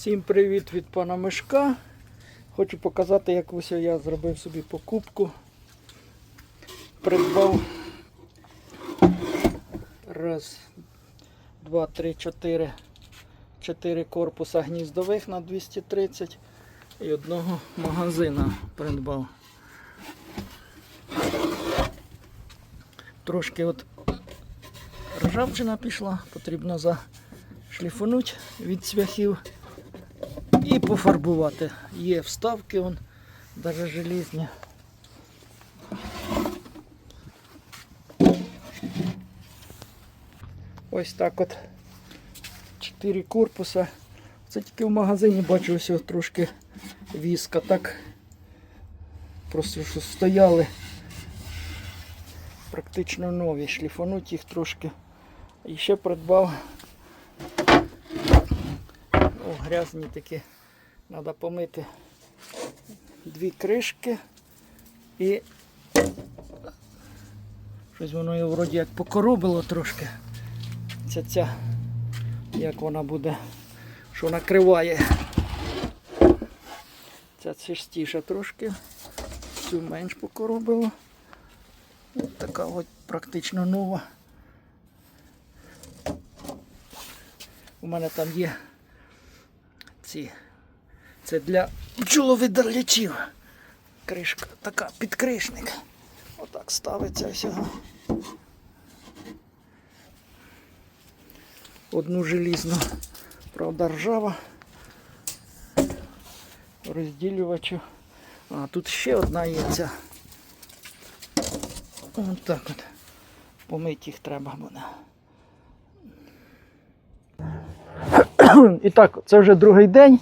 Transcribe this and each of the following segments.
Всім привіт від пана Мишка. Хочу показати, як ось я зробив собі покупку. Придбав раз, два, три, чотири. Чотири корпуса гніздових на 230 і одного магазина придбав. Трошки от ржавчина пішла, потрібно зашліфанути від цвяхів пофарбувати. Є вставки, вон, навіть желізні. Ось так от. Чотири корпуса. Це тільки в магазині бачу ось трошки віска. Так просто що стояли практично нові. Шліфануть їх трошки. І ще придбав о, грязні такі. Треба помити дві кришки і щось воно його вроді як покоробило трошки. Ця ця, як вона буде, що накриває. Ця чистіша трошки, цю менш покоробило. Ось така от практично нова. У мене там є ці. Це для бджоловидалячів. Кришка така, підкришник. Отак ставиться всього. Одну желізну, правда, ржава. Розділювачу. А тут ще одна є ця. Ось так от. Помити їх треба буде. І так, це вже другий день.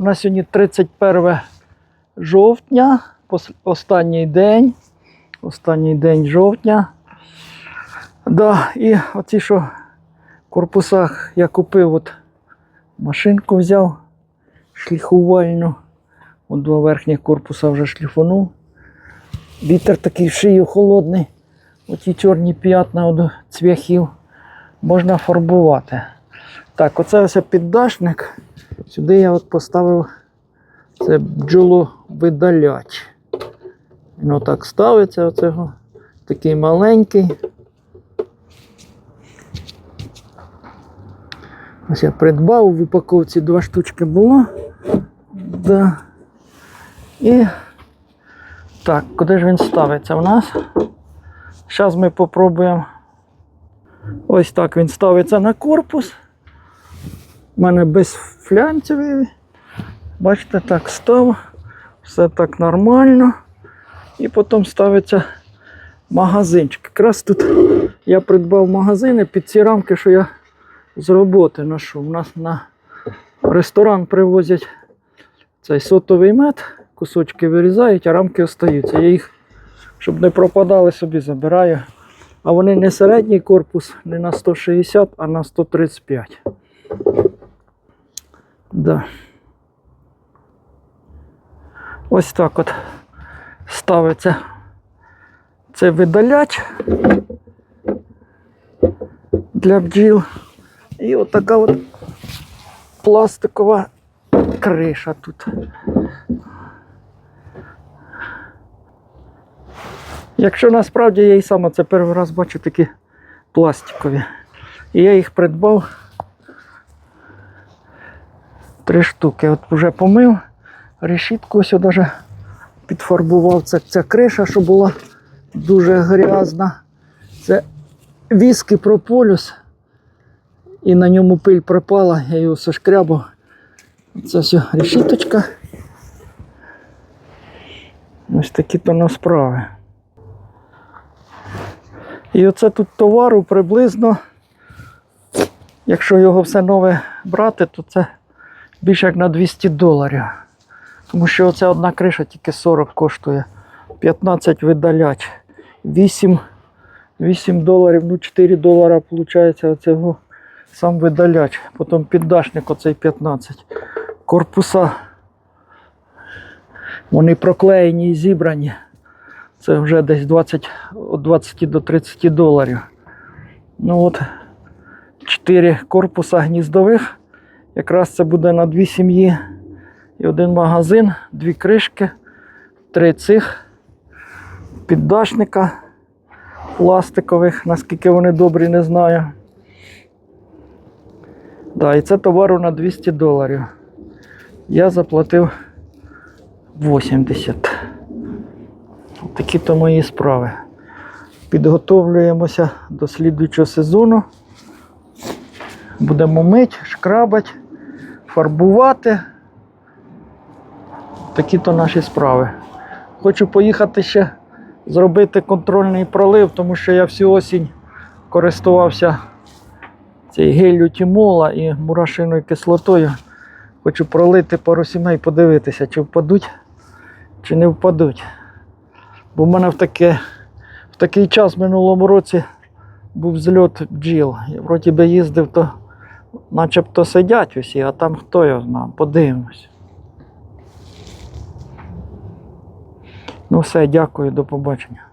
У нас сьогодні 31 жовтня, останній день. Останній день жовтня. Да, і оці, що в корпусах я купив, от машинку взяв шліфувальну. От два верхніх корпуса вже шліфанув. Вітер такий в шию холодний. Оті чорні п'ятна від цвяхів можна фарбувати. Так, оце ось піддашник. Сюди я от поставив це бджоловидаляч. Він отак ставиться, оцього. Такий маленький. Ось я придбав, в упаковці два штучки було. Да. І так, куди ж він ставиться у нас? Зараз ми попробуємо. Ось так він ставиться на корпус. У мене без флянцевий. Бачите, так став. Все так нормально. І потім ставиться магазинчик. Якраз тут я придбав магазини під ці рамки, що я з роботи ношу. У нас на ресторан привозять цей сотовий мед, кусочки вирізають, а рамки остаються. Я їх, щоб не пропадали, собі забираю. А вони не середній корпус, не на 160, а на 135. Да. Ось так от ставиться це видаляч для бджіл. І от така от пластикова криша тут. Якщо насправді я і сам це перший раз бачу такі пластикові. І я їх придбав три штуки. От вже помив, решітку ось даже підфарбував. Це ця криша, що була дуже грязна. Це віски прополюс. І на ньому пиль припала, я його сошкрябав. Це все решіточка. Ось такі то на справи. І оце тут товару приблизно, якщо його все нове брати, то це більше як на 200 доларів. Тому що оця одна криша тільки 40 коштує. 15 видаляч. 8, 8 доларів, ну 4 долара виходить оцього сам видаляч. Потім піддашник оцей 15. Корпуса. Вони проклеєні і зібрані. Це вже десь 20, від 20 до 30 доларів. Ну от, 4 корпуса гніздових Якраз це буде на дві сім'ї і один магазин, дві кришки, три цих піддашника пластикових, наскільки вони добрі, не знаю. Да, і це товару на 200 доларів. Я заплатив 80. Такі то мої справи. Підготовлюємося до слідуючого сезону. Будемо мити, шкрабати, фарбувати. Такі то наші справи. Хочу поїхати ще зробити контрольний пролив, тому що я всю осінь користувався цією гелью тімола і мурашиною кислотою. Хочу пролити пару сімей, подивитися, чи впадуть, чи не впадуть. Бо в мене в, таке, в такий час в минулому році був зльот бджіл. Я вроді би їздив, то начебто сидять усі, а там хто його знає, подивимось. Ну все, дякую, до побачення.